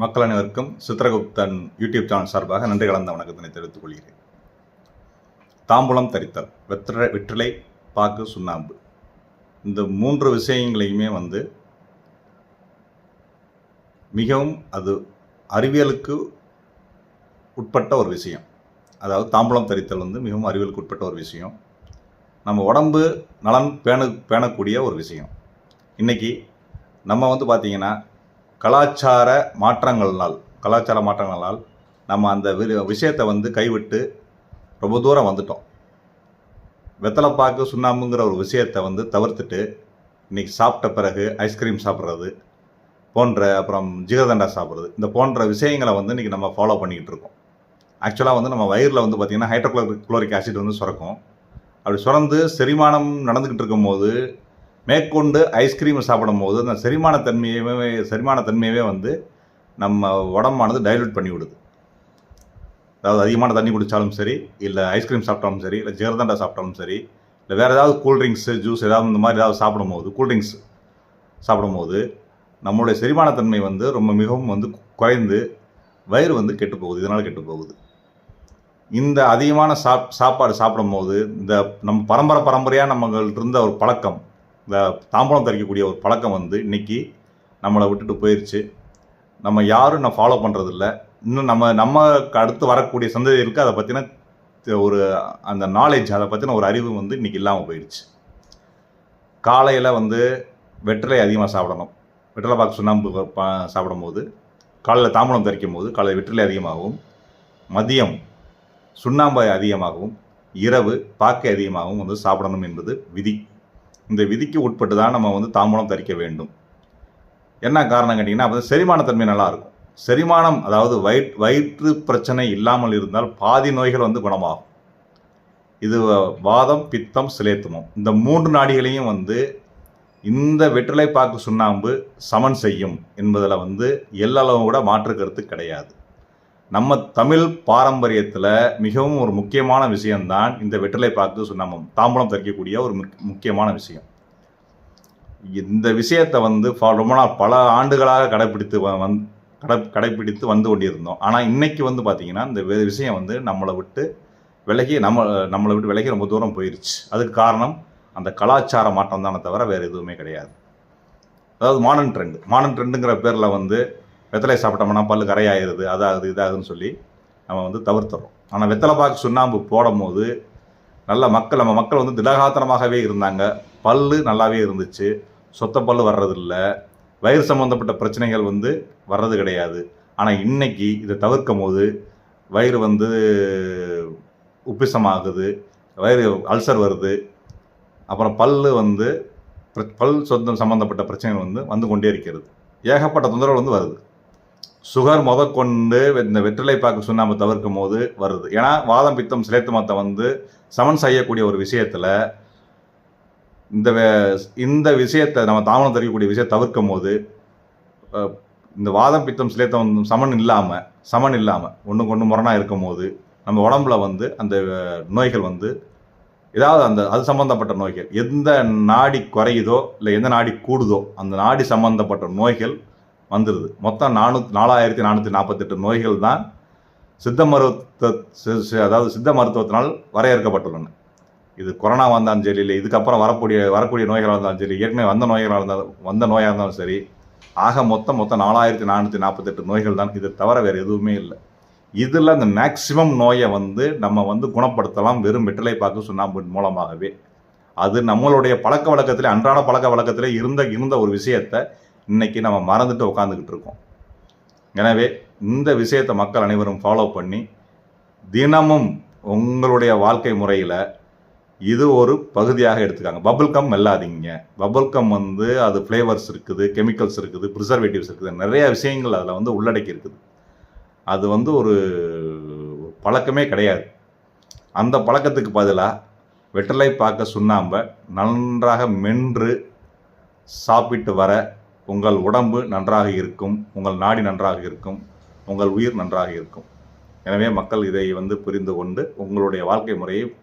மக்கள் அனைவருக்கும் Chitragupta YouTube channel சார்பாக நன்றி கலந்த வணக்கத்தினை தெரிவித்துக் கொள்கிறேன். தாம்பூலம் தரித்தல் வெற்றிலை வெற்றிலை பாக்கு சுண்ணாம்பு. இந்த மூன்று விஷயங்களையுமே வந்து மிகவும் அது அறிவியலுக்கு உட்பட்ட ஒரு விஷயம். அதாவது தாம்பூலம் தரித்தல் வந்து மிகவும் அறிவியலுக்கு உட்பட்ட ஒரு விஷயம். நம்ம உடம்பு நலன் பேண பேணக்கூடிய ஒரு விஷயம். இன்றைக்கி நம்ம வந்து பார்த்திங்கன்னா கலாச்சார மாற்றங்களால் கலாச்சார மாற்றங்களால் நம்ம அந்த விஷயத்தை வந்து கைவிட்டு ரொம்ப தூரம் வந்துட்டோம். வெத்தலைப்பாக்கு சுண்ணாம்புங்கிற ஒரு விஷயத்தை வந்து தவிர்த்துட்டு இன்னைக்கு சாப்பிட்ட பிறகு ஐஸ்கிரீம் சாப்பிட்றது போன்ற அப்புறம் ஜிகதண்டா சாப்பிட்றது இந்த போன்ற விஷயங்களை வந்து இன்றைக்கி நம்ம ஃபாலோ பண்ணிக்கிட்டு இருக்கோம். ஆக்சுவலாக வந்து நம்ம வயிறில் வந்து பார்த்திங்கன்னா ஹைட்ரோக்ளோரிக் குளோரிக் ஆசிட் வந்து சுரக்கும். அப்படி சுரந்து செரிமானம் நடந்துக்கிட்டு இருக்கும்போது மேற்கொண்டு ஐஸ்கிரீம் சாப்பிடும்போது அந்த செரிமான செரிமானத்தன்மையவே செரிமான வந்து நம்ம உடம்பானது டைல்யூட் பண்ணி விடுது. அதாவது அதிகமான தண்ணி குடித்தாலும் சரி இல்லை ஐஸ்கிரீம் சாப்பிட்டாலும் சரி இல்லை ஜெகர்தண்டா சாப்பிட்டாலும் சரி இல்லை வேறு ஏதாவது கூல்ட்ரிங்க்ஸு ஜூஸ் ஏதாவது இந்த மாதிரி ஏதாவது சாப்பிடும்போது கூல்ட்ரிங்க்ஸ் சாப்பிடும்போது நம்மளுடைய செரிமானத்தன்மை வந்து ரொம்ப மிகவும் வந்து குறைந்து வயிறு வந்து கெட்டு போகுது. இதனால் கெட்டு போகுது. இந்த அதிகமான சாப் சாப்பாடு சாப்பிடும்போது இந்த நம்ம பரம்பரை பரம்பரையாக நம்மகிட்ட இருந்த ஒரு பழக்கம் தாம்பூலம் தரிக்கக்கூடிய ஒரு பழக்கம் வந்து இன்றைக்கி நம்மளை விட்டுட்டு போயிடுச்சு நம்ம யாரும் நான் ஃபாலோ பண்ணுறதில்ல இன்னும் நம்ம நமக்கு அடுத்து வரக்கூடிய சந்ததிகளுக்கு அதை பற்றின ஒரு அந்த நாலேஜ் அதை பற்றின ஒரு அறிவு வந்து இன்னைக்கு இல்லாமல் போயிடுச்சு காலையில் வந்து வெற்றிலை அதிகமாக சாப்பிடணும். வெற்றிலை பாக்கு சுண்ணாம்பு பா- சாப்பிடும்போது காலையில் தாம்பூலம் தரிக்கும் போது காலையில் வெற்றிலை அதிகமாகவும் மதியம் சுண்ணாம்பு அதிகமாகவும் இரவு பாக்கை அதிகமாகவும் வந்து சாப்பிடணும் என்பது விதி. இந்த விதிக்கு உட்பட்டு தான் நம்ம வந்து தாம்பூலம் தரிக்க வேண்டும். என்ன காரணம் கேட்டிங்கன்னா அப்போ செரிமானத்தன்மை நல்லாயிருக்கும். செரிமானம் அதாவது வயிற் வயிற்று பிரச்சனை இல்லாமல் இருந்தால் பாதி நோய்கள் வந்து குணமாகும். இது வாதம் பித்தம் சிலேத்துமம். இந்த மூன்று நாடிகளையும் வந்து இந்த வெற்றிலை பாக்கு சுண்ணாம்பு சமன் செய்யும் என்பதில் வந்து எல்லளவும் கூட மாற்று கருத்து கிடையாது. நம்ம தமிழ் பாரம்பரியத்தில் மிகவும் ஒரு முக்கியமான விஷயம்தான் இந்த வெற்றிலை பாக்கு சுண்ணாம்பம் தாம்பூலம் தரிக்கக்கூடிய ஒரு முக்கியமான விஷயம். இந்த விஷயத்தை வந்து ரொம்ப நாள் பல ஆண்டுகளாக கடைப்பிடித்து வ- வந் கடை கடைப்பிடித்து வந்து கொண்டிருந்தோம். ஆனால் இன்னைக்கு வந்து பார்த்தீங்கன்னா இந்த விஷயம் வந்து நம்மளை விட்டு விலகி நம்ம நம்மளை விட்டு விலகி ரொம்ப தூரம் போயிருச்சு. அதுக்கு காரணம் அந்த கலாச்சார மாற்றம் தானே தவிர வேறு எதுவுமே கிடையாது. அதாவது மாடர்ன் ட்ரெண்டு மாடர்ன் ட்ரெண்டுங்கிற பேரில் வந்து வெத்தலை சாப்பிட்டோம்னா பல்லு கரையாயிருது அதாகுது இதாகுதுன்னு சொல்லி நம்ம வந்து தவிர்த்துறோம். ஆனால் வெத்தலை பாக்கு சுண்ணாம்பு போடும்போது நல்ல மக்கள் நம்ம மக்கள் வந்து திடகாத்திரமாகவே இருந்தாங்க. பல்லு நல்லாவே இருந்துச்சு. சொத்த பல்லு வர்றதில்ல. வயிறு சம்மந்தப்பட்ட பிரச்சனைகள் வந்து வர்றது கிடையாது. ஆனால் இன்னைக்கு இதை தவிர்க்கும் போது வயிறு வந்து உப்பிசமாகுது வயிறு அல்சர் வருது. அப்புறம் பல்லு வந்து பல் சொந்தம் சம்மந்தப்பட்ட பிரச்சனைகள் வந்து வந்து கொண்டே இருக்கிறது. ஏகப்பட்ட தொந்தரவு வந்து வருது. சுகர் முதற்கொண்டு இந்த வெற்றிலை பாக்கு சுண்ணாம்பு தவிர்க்கும் போது வருது. ஏன்னா வாதம் பித்தம் சிலேத்துமத்தை வந்து சமன் செய்யக்கூடிய ஒரு விஷயத்தில் இந்த வே- இந்த விஷயத்தை நம்ம தாமனம் தெரிவிக்கக்கூடிய விஷயத்தை தவிர்க்கும் போது இந்த வாதம் பித்தம் சிலேத்தம் வந்து சமன் இல்லாமல் சமன் இல்லாமல் ஒன்றுக்கு ஒன்று முரணாக இருக்கும் போது நம்ம உடம்புல வந்து அந்த நோய்கள் வந்து ஏதாவது அந்த அது சம்பந்தப்பட்ட நோய்கள் எந்த நாடி குறையுதோ இல்லை எந்த நாடி கூடுதோ அந்த நாடி சம்பந்தப்பட்ட நோய்கள் வந்துடுது மொத்தம் நானூத் நாலாயிரத்தி நானூற்றி நாற்பத்தெட்டு நோய்கள் தான் சித்த மருத்துவ அதாவது சித்த மருத்துவத்தினால் வரையறுக்கப்பட்டுள்ளன. இது கொரோனா வந்தாலும் சரி இல்லை இதுக்கப்புறம் வரக்கூடிய வரக்கூடிய நோய்களாக இருந்தாலும் சரி ஏற்கனவே வந்த நோய்களாக இருந்தாலும் வந்த நோயாக இருந்தாலும் சரி ஆக மொத்தம் மொத்தம் நாலாயிரத்தி நானூற்றி நாற்பத்தெட்டு நோய்கள் தான். இது தவிர வேறு எதுவுமே இல்லை. இதில் அந்த மேக்சிமம் நோயை வந்து நம்ம வந்து குணப்படுத்தலாம் வெறும் வெற்றிலை பாக்கு சுண்ணாம்பு மூலமாகவே. அது நம்மளுடைய பழக்க வழக்கத்திலே அன்றாட பழக்க வழக்கத்திலே இருந்த இருந்த ஒரு விஷயத்தை இன்னைக்கு நம்ம மறந்துட்டு உட்காந்துக்கிட்டு இருக்கோம். எனவே இந்த விஷயத்தை மக்கள் அனைவரும் ஃபாலோ பண்ணி தினமும் உங்களுடைய வாழ்க்கை முறையில் இது ஒரு பகுதியாக எடுத்துக்காங்க. பபுள் கம் மெல்லாதீங்க பபுள் கம் வந்து அது ஃப்ளேவர்ஸ் இருக்குது கெமிக்கல்ஸ் இருக்குது ப்ரிசர்வேட்டிவ்ஸ் இருக்குது நிறைய விஷயங்கள் அதில் வந்து உள்ளடக்கி இருக்குது. அது வந்து ஒரு பழக்கமே கிடையாது. அந்த பழக்கத்துக்கு பதிலாக வெற்றலை பார்க்க சுண்ணாம்பை நன்றாக மென்று சாப்பிட்டு வர உங்கள் உடம்பு நன்றாக இருக்கும் உங்கள் நாடி நன்றாக இருக்கும் உங்கள் உயிர் நன்றாக இருக்கும். எனவே மக்கள் இதை வந்து புரிந்து கொண்டு உங்களுடைய வாழ்க்கை முறையை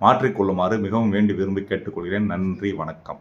மாற்றிக்கொள்ளுமாறு மிகவும் வேண்டி விரும்பி கேட்டுக்கொள்கிறேன். நன்றி வணக்கம்.